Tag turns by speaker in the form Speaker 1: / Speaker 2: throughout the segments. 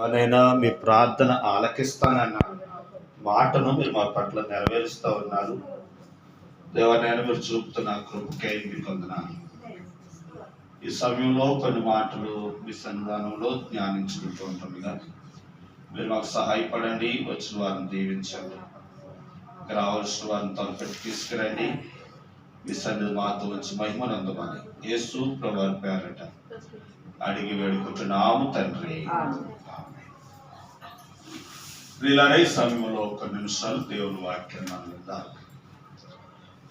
Speaker 1: వానైనా మీ ప్రార్థన ఆలకిస్తానన్న మాటను మీరు మా పట్ల నెరవేరుస్తూ ఉన్నారు. దేవనైనా మీరు చూపుతున్న కృపకై మీకు వందనాలు ఈ సమయంలో కొన్ని మాటలు మీ సన్నిధానంలో ధ్యానించుకుంటూ ఉంటుందిగా. మీరు మాకు సహాయపడండి వచ్చిన వారిని దీవించండి. రావాల్సిన వారిని తలపెట్టి తీసుకురండి. మీ సన్నిధి మాతో వచ్చి మహిమనందమని యేసు ప్రభావి పేరట అడిగి వేడుకుంటున్నాము తండ్రి. ప్రియులారా, సమయంలో ఒక నిమిషాలు దేవుని వాక్యం అందిద్దాం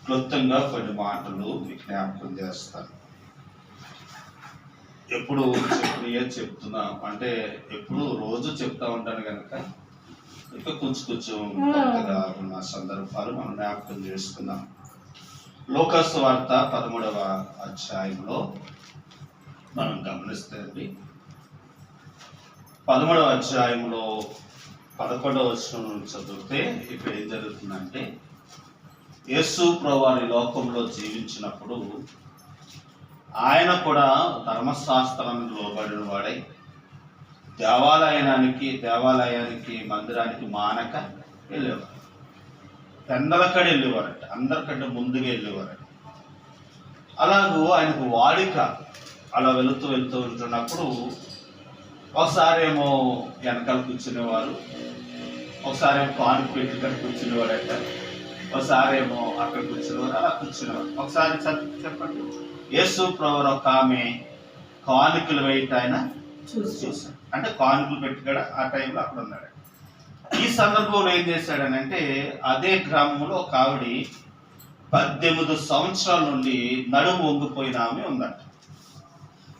Speaker 1: క్లుప్తంగా కొన్ని మాటలు మీకు జ్ఞాపకం చేస్తాను. ఎప్పుడు చెప్పినయే చెప్తున్నా. అంటే ఎప్పుడు రోజు చెప్తా ఉంటాను కనుక ఇంకా కొంచెం కొంచెం కొత్తగా ఉన్న సందర్భాలు మనం జ్ఞాపకం చేసుకుందాం. లోకస్ వార్త పదమూడవ అధ్యాయంలో మనం గమనిస్తే అండి. పదమూడవ అధ్యాయంలో పదకొండవ వచనం నుంచి చదివితే ఇక్కడ ఏం జరుగుతుందంటే యేసు ప్రవారి లోకంలో జీవించినప్పుడు ఆయన కూడా ధర్మశాస్త్రానికి లోబడిన వాడై దేవాలయానికి దేవాలయానికి మందిరానికి మానక వెళ్ళేవారు పెందలక్కడ వెళ్ళేవారట అందరికంటే ముందుగా వెళ్ళేవారట. అలాగూ ఆయనకు వాడిక అలా వెళుతూ వెళుతూ ఉంటున్నప్పుడు ఒకసారి ఏమో వెనకాల కూర్చునేవారు. ఒకసారి ఏమో కాను పెట్టి ఇక్కడ కూర్చునేవాడట ఒకసారి ఏమో అక్కడ కూర్చునేవారు అలా కూర్చునేవారు. ఒకసారి చెప్- చెప్పండి. యేసు ప్రవర్ ఒక ఆమె కానుకలు వేయట ఆయన చూశాడు. అంటే కానుకలు పెట్టి కూడా ఆ టైంలో అక్కడ ఉన్నాడు. ఈ సందర్భంలో ఏం చేశాడనంటే అదే గ్రామంలో ఒక ఆవిడ పద్దెనిమిది సంవత్సరాల నుండి నడుము వంగిపోయిన ఆమె ఉందట.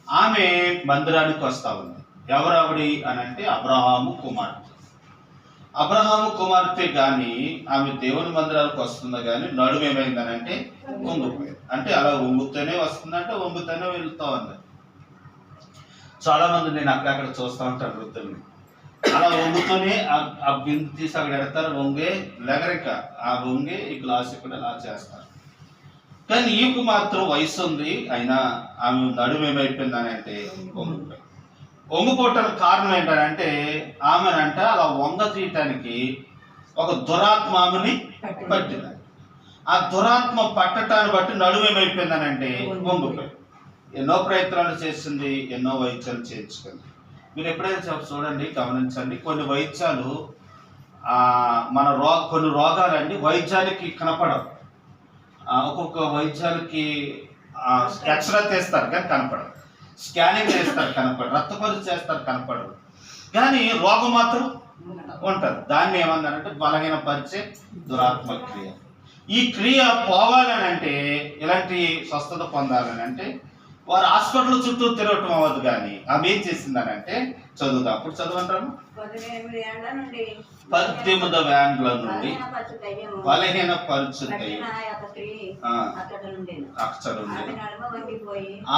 Speaker 1: ఆమె మందిరానికి వస్తా ఉంది. ఎవరు అని అంటే అబ్రహాము కుమార్తె. అబ్రహాము కుమార్తె కానీ ఆమె దేవుని మందిరాలకు వస్తుంది కానీ నడుము ఏమైందని అంటే వంగిపోయింది అంటే అలా వంగుతూనే వస్తుందంటే వంగుతూనే వెళ్తా ఉంది. చాలా మంది నేను అక్కడక్కడ చూస్తూ ఉంటాను వృద్ధుల్ని. అలా వంగుతూనే ఆ- బిందు తీసి అక్కడ ఎడతారు వంగే లెగరిక. ఆ వంగే ఈ గ్లాస్ ఇక్కడ అలా చేస్తారు. కానీ ఈకు మాత్రం వయసు ఉంది అయినా ఆమె నడుము ఏమైపోయిందని అంటే వంగిపోయింది వంగిపోవటానికి కారణం ఏంటంటే ఆమెనంట అలా వంగ తీయటానికి ఒక దురాత్మ ఆమెని పట్టింది. ఆ దురాత్మ పట్టటాన్ని బట్టి నడుము ఏమైపోయిందని అంటే వంగిపోయింది ఎన్నో ప్రయత్నాలు చేసింది ఎన్నో వైద్యాలు చేయించుకుంది. మీరు ఎప్పుడైనా చెప్ప- చూడండి గమనించండి కొన్ని వైద్యాలు ఆ, మన రో కొన్ని రోగాలండి వైద్యానికి కనపడవు. ఒక్కొక్క వైద్యాలకి ఎక్స్రే తీస్తారు కానీ కనపడవు. స్కానింగ్ చేస్తారు కనపడరు. రక్త పరీక్ష చేస్తారు కనపడరు. కానీ రోగం మాత్రం ఉంటుంది. దాన్ని ఏమన్నారంటే బలహీన పరిచే దురాత్మ క్రియ. ఈ క్రియ పోవాలని అంటే ఇలాంటి స్వస్థత పొందాలని అంటే వారు హాస్పిటల్ చుట్టూ తిరగటం అవ్వదు కానీ ఆమె ఏం చేసిందని అంటే చదువుదా అప్పుడు చదవంటారు?
Speaker 2: పదిహేను ఏళ్ళ నుండి బలహీన
Speaker 1: పరుచుతాయి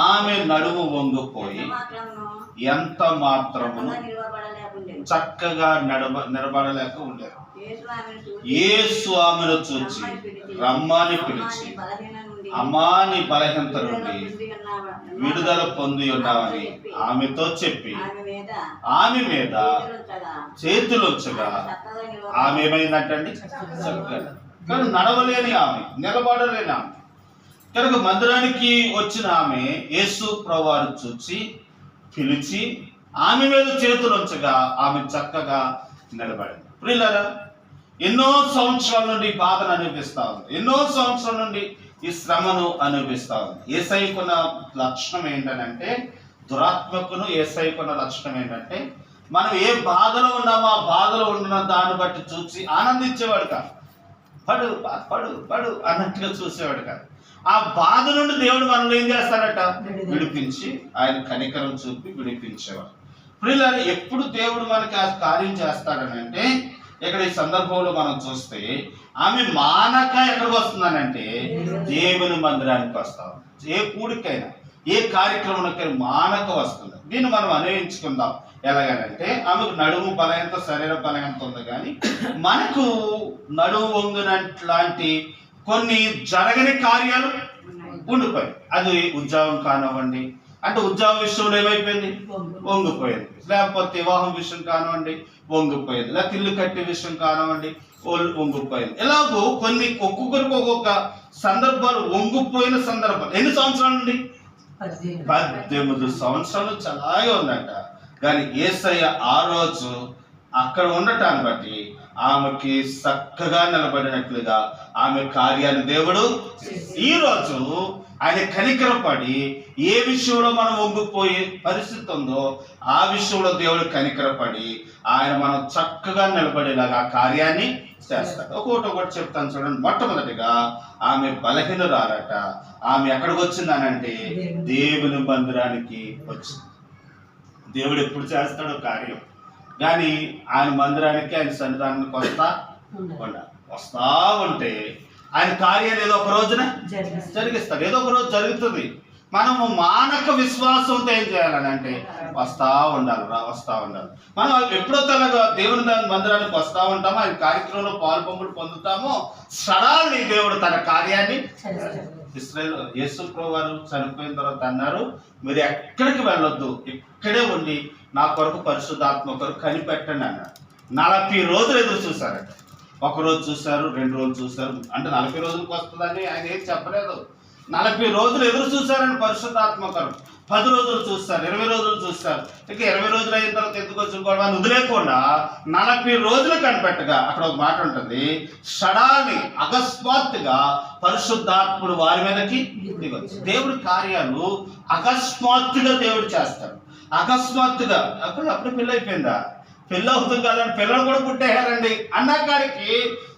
Speaker 2: ఆమె నడుమ వంగిపోయి ఎంత మాత్రమును చక్కగా
Speaker 1: నడబ నిలబడలేక ఉండేది.
Speaker 2: యేసు ఆమెను
Speaker 1: చూచి రమ్మని పిలిచి అమాని బలహీనత నుండి
Speaker 2: విడుదల పొంది
Speaker 1: ఉన్నామని ఆమెతో చెప్పి.
Speaker 2: ఆమె మీద చేతులుంచగా,
Speaker 1: ఆమె ఏమైందంటండి? చక్కగా. కానీ నడవలేని ఆమె నిలబడలేని ఆమె. కనుక మందిరానికి వచ్చిన ఆమె యేసు ప్రభువారు చూచి పిలిచి ఆమె మీద చేతులు ఉంచగా ఆమె చక్కగా నిలబడింది. ప్రియులరా ఎన్నో సంవత్సరాల నుండి బాధను అనుభవిస్తా ఉంది. ఎన్నో సంవత్సరాల నుండి ఈ శ్రమను అనుభవిస్తాను ఉంది ఏసైకున్న లక్షణం ఏంటంటే దురాత్మకును ఏసైకున్న లక్షణం ఏంటంటే మనం ఏ బాధలో ఉన్నామో ఆ బాధలో ఉన్న దాన్ని బట్టి చూసి ఆనందించేవాడు కాదు. పడు పడు పడు అన్నట్టుగా చూసేవాడు కాదు. ఆ బాధ నుండి దేవుడు మనల్ని ఏం చేస్తాడట? విడిపించి ఆయన కనికరం చూపి విడిపించేవాడు. పిల్లలు ఎప్పుడు దేవుడు మనకి ఆ కార్యం చేస్తాడని అంటే ఇక్కడ ఈ సందర్భంలో మనం చూస్తే ఆమె మానక ఎక్కడికి వస్తుందనంటే దేవుని మందిరానికి వస్తాం. ఏ కూడికైనా ఏ కార్యక్రమానికైనా మానక వస్తుంది. దీన్ని మనం అన్వయించుకుందాం. ఎలాగనంటే ఆమెకు నడుము బలహీనత శరీర బలహీనత ఉంది కానీ మనకు నడుము వంగునట్లాంటి కొన్ని జరగని కార్యాలు ఉండిపోయి అది ఉద్యోగం కానివ్వండి అంటే ఉద్యోగ విషయంలో ఏమైపోయింది? వంగిపోయింది. లేకపోతే వివాహం విషయం కానివ్వండి వంగిపోయింది. లేకపోతే ఇల్లు కట్టే విషయం కానివ్వండి ఒల్- వంగిపోయింది. ఎలాగో కొన్ని ఒక్కొక్కరికి ఒక్కొక్క సందర్భాలు వంగిపోయిన సందర్భాలు ఎన్ని సంవత్సరాల నుండి పద్దెనిమిది. సంవత్సరాలు చలాగే ఉందంట. కానీ ఏసయ్య ఆ రోజు అక్కడ ఉండటాన్ని బట్టి ఆమెకి చక్కగా నిలబడినట్లుగా ఆమె కార్యాన్ని దేవుడు ఈ రోజు ఆయన కనికరపడి ఏ విషయంలో మనం వంగిపోయే పరిస్థితి ఉందో ఆ విషయంలో దేవుడు కనికరపడి ఆయన మనం చక్కగా నిలబడేలాగా ఆ కార్యాన్ని చేస్తాడు. ఒకటి ఒకటి చెప్తాను చూడండి. మొట్టమొదటిగా ఆమె బలహీనురాలట. ఆమె ఎక్కడికి వచ్చిందనంటే దేవుని మందిరానికి వచ్చింది. దేవుడు ఎప్పుడు చేస్తాడో కార్యం. కానీ ఆయన మందిరానికి ఆయన సన్నిధానానికి వస్తా ఉండాలి. వస్తా ఉంటే ఆయన కార్యాలు ఏదో ఒక రోజున జరిగిస్తాడు ఏదో ఒక రోజు జరుగుతుంది. మనము మానక విశ్వాసంతో ఏం చేయాలని అంటే వస్తా ఉండాలి రా వస్తా ఉండాలి. మనం ఎప్పుడో తన దేవుని దాని మందిరానికి వస్తా ఉంటామో అది కార్యక్రమంలో పాల్పొంపులు పొందుతామో సడాలని దేవుడు తన కార్యాన్ని ఇస్రాయల్ యేసు వారు చనిపోయిన తర్వాత అన్నారు మీరు ఎక్కడికి వెళ్ళొద్దు ఇక్కడే ఉండి నా కొరకు పరిశుద్ధాత్మ కొరకు కనిపెట్టండి అన్నారు. నలభై రోజులు ఎదురు చూశారట. ఒక రోజు చూశారు రెండు రోజులు చూశారు. అంటే నలభై రోజులకు వస్తుందని ఆయన ఏం చెప్పలేదు. నలభై రోజులు ఎదురు చూశారని పరిశుద్ధాత్మకరం పది రోజులు చూస్తారు ఇరవై రోజులు చూస్తారు. ఇక ఇరవై రోజులు అయిన తర్వాత ఎందుకు వచ్చిన గొడవ అని వదిలేకుండా నలభై రోజులు కనిపెట్టగా అక్కడ ఒక మాట ఉంటుంది. షడాని అకస్మాత్తుగా పరిశుద్ధాత్ముడు వారి మీదకి దేవుడి కార్యాలు అకస్మాత్తుగా దేవుడు చేస్తాడు. అకస్మాత్తుగా అప్పుడు అప్పుడు పెళ్ళి అయిపోయిందా? పెళ్ళి అవుతుంది కదండి పిల్లలు కూడా పుట్టేయారండి అన్న కాడికి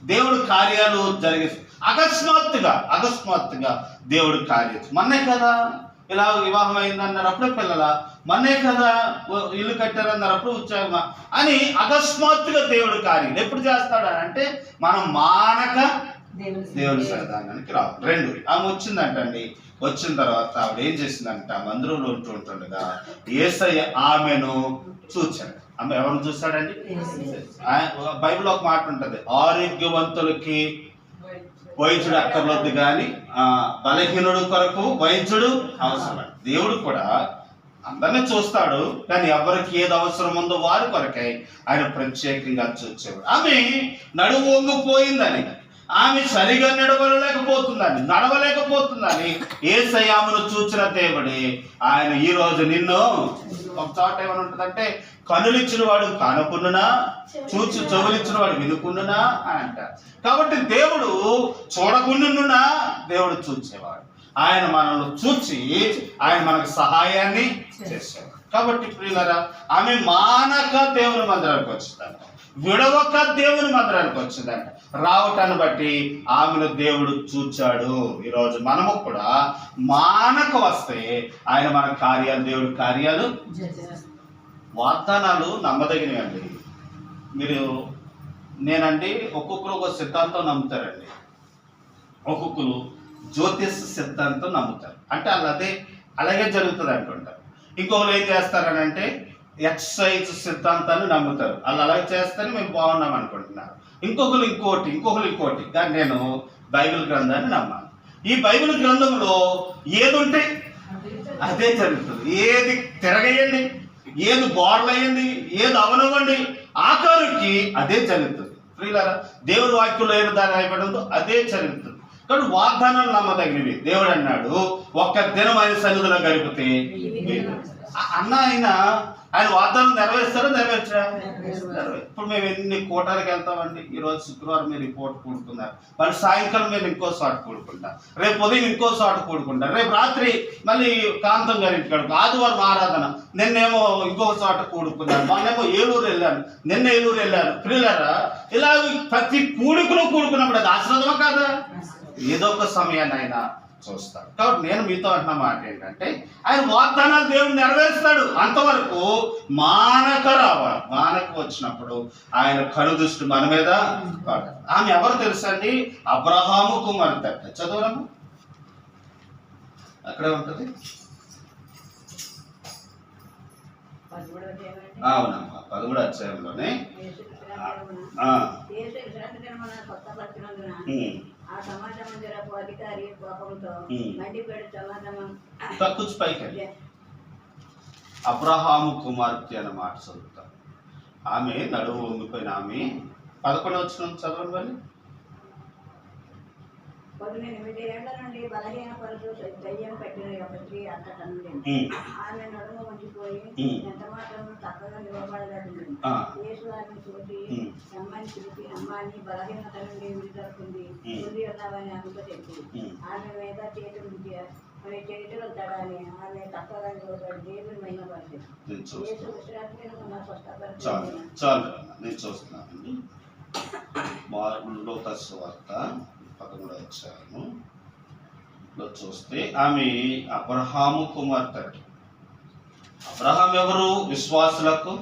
Speaker 1: దేవుడు కార్యాలు జరిగిస్తాయి. అకస్మాత్తుగా అకస్మాత్తుగా దేవుడు కార్యం మన్నే కదా ఇలా వివాహం అయిందన్నారు అప్పుడే పిల్లల? మన్నే కదా ఇల్లు కట్టారన్నారు అప్పుడు ఉద్యోగమా? అని అకస్మాత్తుగా దేవుడు కార్యం ఎప్పుడు చేస్తాడు అంటే మనం మానక దేవుని సన్నిధానానికి రావు. రెండు ఆమె వచ్చిందంటండి. వచ్చిన తర్వాత ఆవిడ ఏం చేసిందంట? మందిరంలో ఉంటూ ఉంటుండగా ఏసయ్య ఆమెను చూచాడు. ఆమె ఎవరిని చూస్తాడండి? బైబిల్ ఒక మాట ఉంటది. ఆరోగ్యవంతులకి వహించుడు అక్కర్లొద్దు కానీ ఆ, బలహీనుడు కొరకు వహించుడు అవసరం. దేవుడు కూడా అందరినీ చూస్తాడు కానీ ఎవరికి ఏది అవసరం ఉందో వారి కొరకై ఆయన ప్రత్యేకంగా చూచేవాడు. ఆమె నడువు వంగిపోయిందని. ఆమె సరిగా నడవలేకపోతుందని నడవలేకపోతుందని ఏ సయామును చూచిన దేవుడే ఆయన ఈ రోజు నిన్ను ఒక చోట ఏమైనా ఉంటుందంటే కనులిచ్చిన వాడు కానకున్నా చూచి చెవులిచ్చిన వాడు వినుకున్ననా అని అంటారు. కాబట్టి దేవుడు చూడకుండా దేవుడు చూచేవాడు. ఆయన మనల్ని చూచి ఆయన మనకు సహాయాన్ని చేసేవాడు. కాబట్టి ప్రియులరా ఆమె మానక దేవుని మందిరానికి వచ్చిందంట. విడవక దేవుని మందిరానికి వచ్చిందంట. రావటాన్ని బట్టి ఆమెను దేవుడు చూచాడు. ఈరోజు మనము కూడా మానక వస్తే ఆయన మన కార్యాలు దేవుడి కార్యాలు వాగ్దానాలు నమ్మదగినవి అండి. మీరు నేనండి ఒక్కొక్కరు ఒక సిద్ధాంతం నమ్ముతారండి. ఒక్కొక్కరు జ్యోతిష్ సిద్ధాంతం నమ్ముతారు. అంటే వాళ్ళు అదే అలాగే జరుగుతుంది అనుకుంటారు. ఇంకొకరు ఏం చేస్తారని అంటే ఎక్సైజ్ సిద్ధాంతాన్ని నమ్ముతారు. వాళ్ళు అలా చేస్తేనే మేము బాగున్నాం అనుకుంటున్నారు. ఇంకొకరు ఇంకోటి ఇంకొకరు ఇంకోటి. కానీ నేను బైబిల్ గ్రంథాన్ని నమ్మాను. ఈ బైబిల్ గ్రంథంలో ఏది ఉంటే అదే జరుగుతుంది. ఏది తిరగేయండి ఏది బోర్లయ్యండి ఏది అవనవ్వండి ఆకారుకి అదే జరుగుతుంది. ప్రియులారా దేవుడు వాక్యంలో ఏది దాని రాయబడి అదే జరుగుతుంది. కానీ వాగ్దానాలు నమ్మదగినవి. దేవుడు అన్నాడు ఒక్క దినం ఆయన సన్నిధిలో గడిపితే ఆ- అన్న ఆయన ఆయన వాగ్దానం నెరవేర్స్తారా నెరవేర్చరా? ఇప్పుడు మేము ఎన్ని కోటాలకు వెళ్తామండి? ఈ రోజు శుక్రవారం మీరు కోట కూడుకున్నారు. మళ్ళీ సాయంకాలం మేము ఇంకో షాట్ కూడుకుంటాం రేపు ఉదయం ఇంకో షాట్ కూడుకుంటారు. రేపు రాత్రి మళ్ళీ కాంతం గారి ఇంటికాడ ఆదివారం ఆరాధన. నిన్నేమో ఇంకొక చోట కూడుకున్నాను. మొన్నేమో ఏలూరు వెళ్ళాను. నిన్న ఏలూరు వెళ్ళాను. పిల్లరా ఇలా ప్రతి కూడుకులో కూడుకున్నప్పుడు అది ఆశ్రదమా కాదా? ఏదో ఒక సమయాన్ని అయినా చూస్తాడు కాబట్టి నేను మీతో అంటున్న మాట ఏంటంటే ఆయన వాగ్దానాలు దేవుడు నెరవేరుస్తాడు అంతవరకు మానక రావాలి మానక వచ్చినప్పుడు ఆయన కనుదృష్టి మన మీద. ఆమె ఎవరు తెలుసండి అబ్రహాము కుమార్తె చదవరము అక్కడే ఉంటది అవునమ్మా పదమూడు అధ్యాయంలోనే ఆ,
Speaker 2: కొత్త పట్టినందున
Speaker 1: ఉమ్,
Speaker 2: ఆ సమాజ మందిరపు అధికారి కోపంతో
Speaker 1: ఉమ్.
Speaker 2: మండిపేడు సమాజం
Speaker 1: తక్కువ పైకి అబ్రహాము కుమార్తె అన్న మాట చదువుతాం. ఆమె నడుము వంగిపోయిన ఆమె పదకొండు వచ్చిన చదవండి మరి
Speaker 2: పద్దెనిమిది ఏళ్ళ నుండి బలహీన పరుచు దయ్యం పెట్టిన ఒక స్త్రీ అంతటా నుండి ఆమె నడుము వంచిపోయి
Speaker 1: ఉమ్.
Speaker 2: ఎంత మాత్రం చక్కగా నిలబడలేదు. యేసు ఆమెను చూసి. అమ్మాయిని పిలిచి అమ్మాయిని బలహీనత నుండి విడుదల పొంది
Speaker 1: ఉమ్.
Speaker 2: పొంది ఉన్నామని ఆమెతో చెప్పి. ఆమె మీద చేతులు ఆమె చేతులు తడాని ఆమె చక్కగా నిలబడి దేవుని మైనపరిచింది
Speaker 1: నేను
Speaker 2: యేసు విశ్రాంతి
Speaker 1: చాలు
Speaker 2: స్వస్థపరిచి
Speaker 1: చాలు నేను చూస్తున్నానండి లోకస్ వార్త పదమూడు వచ్చాను లో చూస్తే ఆమె అబ్రహాము కుమార్తె. అబ్రహాం ఎవరు? విశ్వాసులకు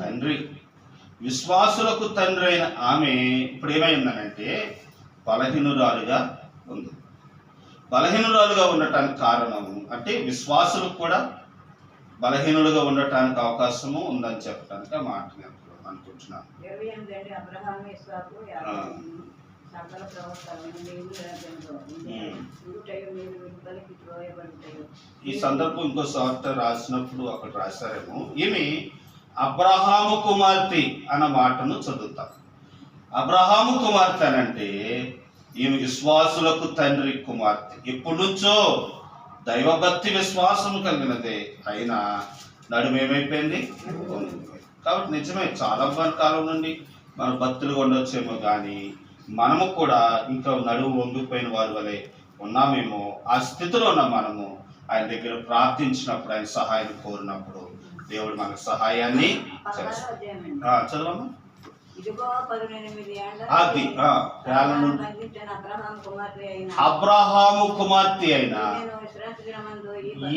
Speaker 1: తండ్రి. విశ్వాసులకు తండ్రి అయిన ఆమె ఇప్పుడు ఏమైందనంటే బలహీనురాలుగా ఉంది. బలహీనురాలుగా ఉండటానికి కారణం అంటే విశ్వాసులకు కూడా బలహీనులుగా ఉండటానికి అవకాశము ఉందని చెప్పడానికి మాట నేను అనుకుంటున్నాను.
Speaker 2: సకల
Speaker 1: ఈ సందర్భం ఇంకో సార్ట్ రాసినప్పుడు అక్కడ రాశారేమో. ఈమె అబ్రహాము కుమార్తె అన్న మాటను చదువుతాం. అబ్రహాము కుమార్తె అని అంటే ఈమె విశ్వాసులకు తండ్రి కుమార్తె. ఎప్పటి నుంచో దైవభక్తి విశ్వాసం కలిగినదే. అయినా నడుము ఏమైపోయింది. కాబట్టి నిజమే చాలా కాలం నుండి మన భక్తులు ఉండొచ్చేమో కానీ మనము కూడా ఇంకా నడుము వంగిపోయిన వారి వలె ఉన్నామేమో ఆ స్థితిలో ఉన్న మనము ఆయన దగ్గర ప్రార్థించినప్పుడు ఆయన సహాయం కోరినప్పుడు దేవుడు మనకు సహాయాన్ని చదవమ్మా. అది అబ్రహాము కుమార్తె అయిన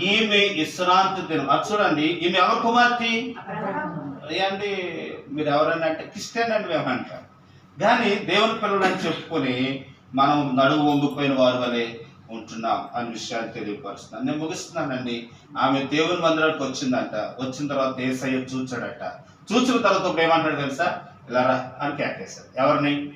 Speaker 1: ఈమె విశ్రాంతి దినం. అది చూడండి ఈమె ఎవరు కుమార్తె? ఏంటి మీరు ఎవరైనా అంటే క్రిస్టియన్ అని మేము అంటాం కానీ దేవుని పిల్లలు అని చెప్పుకొని మనం నడువు వంగిపోయిన వారి వలె ఉంటున్నాం అనే విషయాన్ని తెలియపరుస్తున్నాను. నేను ముగిస్తున్నానండి. ఆమె దేవుని మందిరానికి వచ్చిందంట. వచ్చిన తర్వాత ఏసయ్య చూచాడట. చూసిన తర్వాత ఇప్పుడు ఏమంటాడు తెలుసా? ఇలా రా అని కేకేశాడు. ఎవరిని?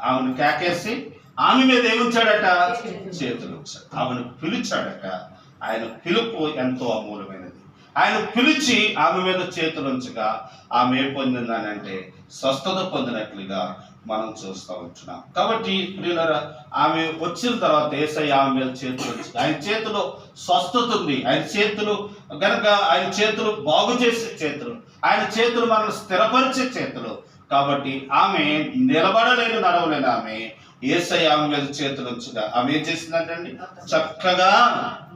Speaker 1: ఆమెను కేకేసి ఆమె మీద ఏముంచాడట? చేతులు ఉంచాడు. ఆమెను పిలిచాడట. ఆయన పిలుపు ఎంతో అమూలమైనది ఆయన పిలిచి ఆమె మీద చేతులు ఉంచగా ఆమె ఏం పొందిందనంటే స్వస్థత పొందినట్లుగా మనం చూస్తూ ఉంటున్నాం. కాబట్టి ప్రియులరా ఆమె వచ్చిన తర్వాత ఏసయ్య ఆమె మీద చేతులు ఆయన చేతిలో స్వస్థత ఉంది. ఆయన చేతులు కనుక ఆయన చేతులు బాగు చేసే చేతులు ఆయన చేతులు మనల్ని స్థిరపరిచే చేతులు. కాబట్టి ఆమె నిలబడలేని నడవలేని ఆమె ఏసై ఆమె మీద చేతులు ఉంచగా. ఆమె ఏం చేసిందంటండి చక్కగా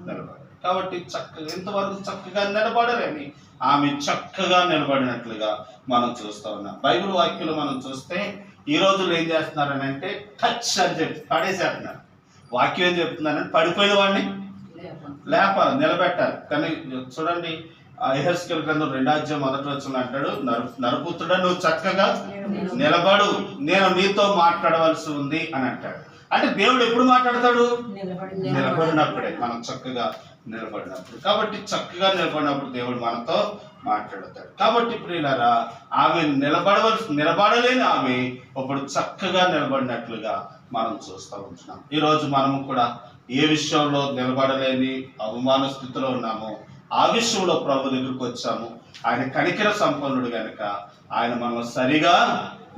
Speaker 1: నిలబడి కాబట్టి చక్కగా ఎంతవరకు చక్కగా నిలబడలేని ఆమె చక్కగా నిలబడినట్లుగా మనం చూస్తా ఉన్నాం. బైబిల్ వాక్యులు మనం చూస్తే ఈ రోజుల్లో ఏం చేస్తున్నారని అంటే టచ్ అని చెప్పి పడేసేస్తున్నారు. వాక్యం ఏం చెప్తున్నారంటే పడిపోయిన వాడిని లేపాలి నిలబెట్టాలి. కానీ చూడండి ఎహెస్కెల్ గ్రంథం రెండాధ్యాయం మొదటి వచ్చిన అంటాడు నరు నరుపుత్రుడా నువ్వు చక్కగా నిలబడు నేను నీతో మాట్లాడవలసి ఉంది అని అంటాడు. అంటే దేవుడు ఎప్పుడు మాట్లాడతాడు? నిలబడినప్పుడే మనం చక్కగా నిలబడినప్పుడు. కాబట్టి చక్కగా నిలబడినప్పుడు దేవుడు మనతో మాట్లాడతాడు. కాబట్టి ప్రియులారా ఆమె నిలబడవలసి నిలబడలేని ఆమె ఇప్పుడు చక్కగా నిలబడినట్లుగా మనం చూస్తూ ఉంటున్నాం. ఈరోజు మనము కూడా ఏ విషయంలో నిలబడలేని అవమాన స్థితిలో ఉన్నామో ఆ విషయంలో ప్రభు దగ్గరికి వచ్చాము. ఆయన కనికర సంపన్నుడు కనుక ఆయన మనం సరిగా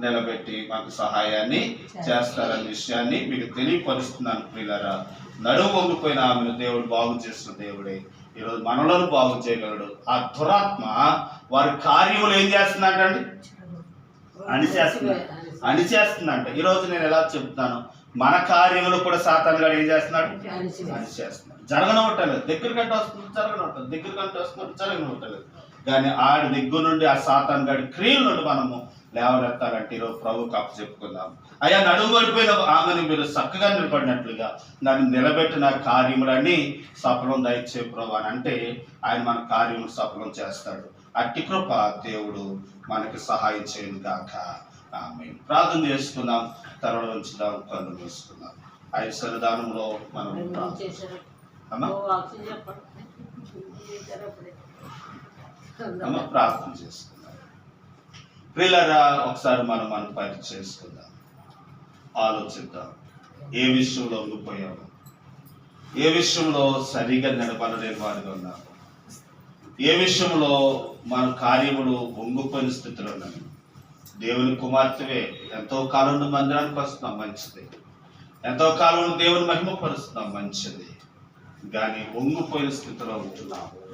Speaker 1: నిలబెట్టి మాకు సహాయాన్ని చేస్తారనే విషయాన్ని మీకు తెలియపరుస్తున్నాను ప్రియులరా. నడువు వంగిపోయిన ఆమెను దేవుడు బాగు చేసిన దేవుడే. ఈరోజు మనలను బాగు చేయగలడు. ఆ దురాత్మ వారి కార్యములు ఏం చేస్తుందంటండి? అణిచేస్తుంది. అణిచేస్తుందంట. ఈరోజు నేను ఎలా చెప్తాను? మన కార్యములు కూడా సాతాను గారు ఏం చేస్తున్నాడు? అణిచేస్తున్నాడు. జరగనవట్టలేదు దగ్గర కంటే వస్తుంది జరగనవట్టలేదు దగ్గర కంటే వస్తున్నట్టు జరగనవట్టలేదు కానీ ఆడి దగ్గర నుండి ఆ సాతాన్ గారి క్రియల నుండి మనము లేవనెత్తాలంటే ఈరోజు ప్రభుకి అప్పు చెప్పుకుందాం. అయ్యా నడుము పడిపోయిన ఆమెను మీరు చక్కగా నిలబడినట్లుగా నన్ను నిలబెట్టిన కార్యములన్నీ సఫలం దయచే ప్రభు అని అంటే ఆయన మన కార్యములు సఫలం చేస్తాడు. అట్టి కృప దేవుడు మనకి సహాయం చేయను గాక. ఆమె ప్రార్థన చేసుకుందాం తరలో ఉంచుదాం కళ్ళు మూసుకుందాం. ఆయన సన్నిధానంలో మనం ప్రార్థన- చేసుకుందాం. ప్రియులరా ఒకసారి మనం మనం పని చేసుకుందాం. ఆలోచిద్దాం. ఏ విషయంలో ఉండిపోయాము ఏ విషయంలో సరిగా నిలబడలేని వారిగా ఉన్నాము ఏ విషయంలో మన కార్యములు ఒంగిపోయిన స్థితిలో ఉన్నాము దేవుని కుమార్తెవే ఎంతో కాలం మందిరానికి వస్తున్నాం మంచిది. ఎంతో కాలం దేవుని మహిమపరుస్తున్నాం మంచిది. కానీ ఒంగిపోయిన స్థితిలో ఉంటున్నాము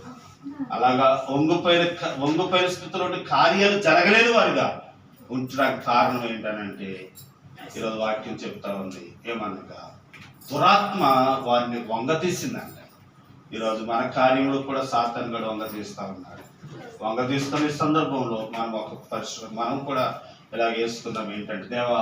Speaker 1: అలాగా వంగిపోయిన వంగిపోయిన స్థితిలో కార్యాలు జరగలేదు వారిగా ఉంచడానికి కారణం ఏంటనంటే ఈరోజు వాక్యం చెప్తా ఉంది. ఏమనగా దురాత్మ వారిని వంగతీసిందంట ఈరోజు మన కార్యంలో కూడా సాతన్ గడు వంగతీస్తా ఉన్నాడు వంగతీస్తున్న ఈ సందర్భంలో మనం ఒక పరిశ్రమ మనం కూడా ఇలా వేసుకుందాం ఏంటంటే దేవా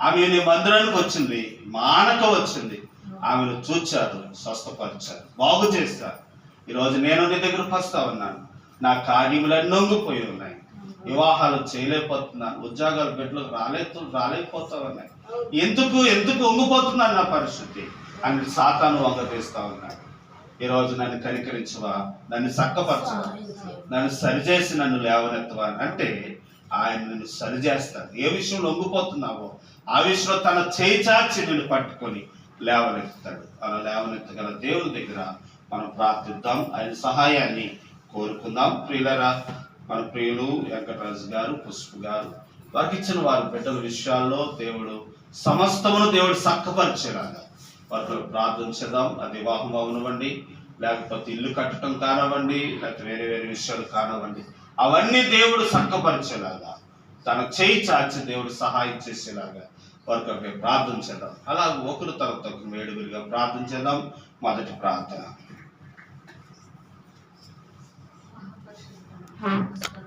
Speaker 1: ఆమె నీ మందిరానికి వచ్చింది మానక వచ్చింది. ఆమెను చూచారు స్వస్థపరిచారు బాగు చేశారు. ఈరోజు నేను నీ దగ్గరకు వస్తా ఉన్నాను. నా కార్యములన్నీ నొంగిపోయి ఉన్నాయి. వివాహాలు చేయలేకపోతున్నాను. ఉద్యోగాలు బిడ్డలు రాలేదు రాలేకపోతా ఉన్నాయి. ఎందుకు ఎందుకు వంగిపోతున్నాను నా పరిస్థితి? అని సాతాను వంగ తీస్తా ఉన్నాడు. ఈరోజు నన్ను కనికరించవా? నన్ను చక్కపరచవా? నన్ను సరిచేసి నన్ను లేవనెత్తవా? అని అంటే ఆయన నిన్ను సరిచేస్తాడు. ఏ విషయంలో లొంగిపోతున్నావో ఆ విషయంలో తన చేయి చాచి నిన్ను పట్టుకొని లేవనెత్తుతాడు. అలా లేవనెత్తగల దేవుని దగ్గర మనం ప్రార్థిద్దాం. ఆయన సహాయాన్ని కోరుకుందాం. ప్రియులరా మన ప్రియులు వెంకటరాజు గారు పుష్పు గారు వారికి ఇచ్చిన వారి బిడ్డల విషయాల్లో దేవుడు సమస్తమును దేవుడు చక్కపరిచేలాగా వారితో ప్రార్థన చేద్దాం. అది వివాహం అవనివ్వండి లేకపోతే ఇల్లు కట్టడం కానివ్వండి లేకపోతే వేరే వేరే విషయాలు కానివ్వండి అవన్నీ దేవుడు చక్కపరిచేలాగా తన చేయి చాచి దేవుడు సహాయం చేసేలాగా వారికి ప్రార్థన చేద్దాం. అలా ఒకరు తర్వాత ఒకరు వేడుగురిగా ప్రార్థన చేద్దాం. మొదటి ప్రార్థన. Thanks.